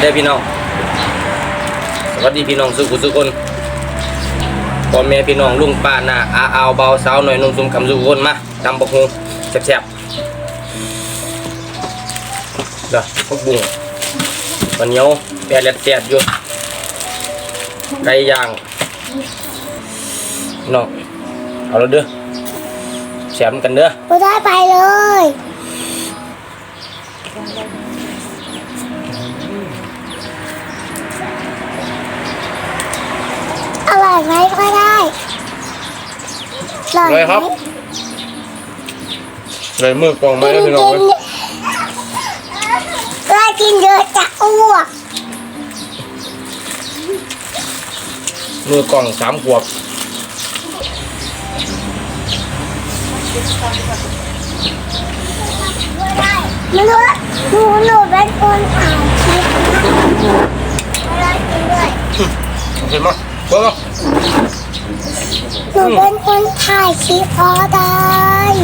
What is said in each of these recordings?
เด้อพี่น้อง สวัสดีพี่น้องสุขุสุคนพ่อแม่พี่น้องลุงป้านาอาอาวเบาสาวหน่อยนุ่มซุ่มคำสุขคนมาตำบักฮูแซ่บๆเด้อพวกบุ้งวันเหนียวแปรเล็ดแตดอยู่ไก่ย่างน้องเอาแล้วเด้อแซ่บกันเด้อไม่ได้ไปเลย อร่อยไหมก็ได้อร่อยเลยไหมครับเลยมือกองไม้กินแล้วพี่น้องกินเว้ยถ้ากินเยอะจะอ้วกมือกล่องสามขวบไม่รู้หนูหนูเป็นคนถ่ายคลิปไม่ได้กินด้วยเห็นมั้ย เบิ่งเอาหนูเป็นคนถ่ายคลิปพอได้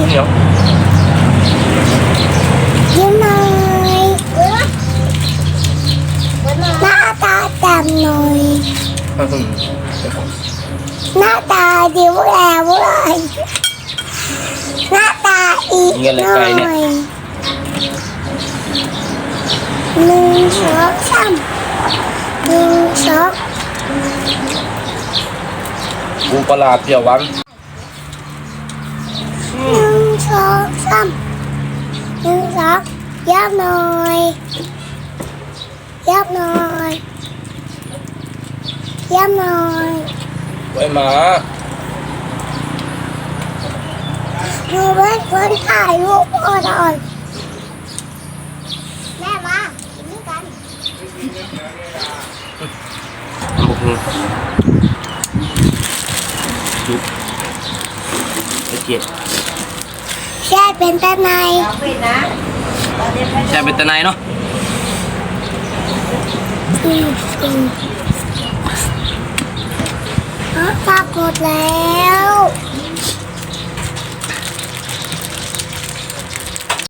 เหนียวยิ้มหน่อยหน้าตาแจ่มหน่อยอื้อหือหน้าตาดิ้วแอวเลยหน้าตาอีกหน่อยหนึ่งสองสามหนึ่งสอง ปูปลาร้าเปรี้ยวหวานหนึ่งสองสามหนึ่งสองยับหน่อยยับหน่อยยับหน่อยไว้หมาหนูเป็นคนถ่ายรูปพ่อตอนแม่มากินด้วยกัน บุกจุ๊บ ไอ้เจี๊ยบแช่เป็นตาในใช่เป็นตะไนเนาะอืมอืมอ๋อปรากฏแล้ว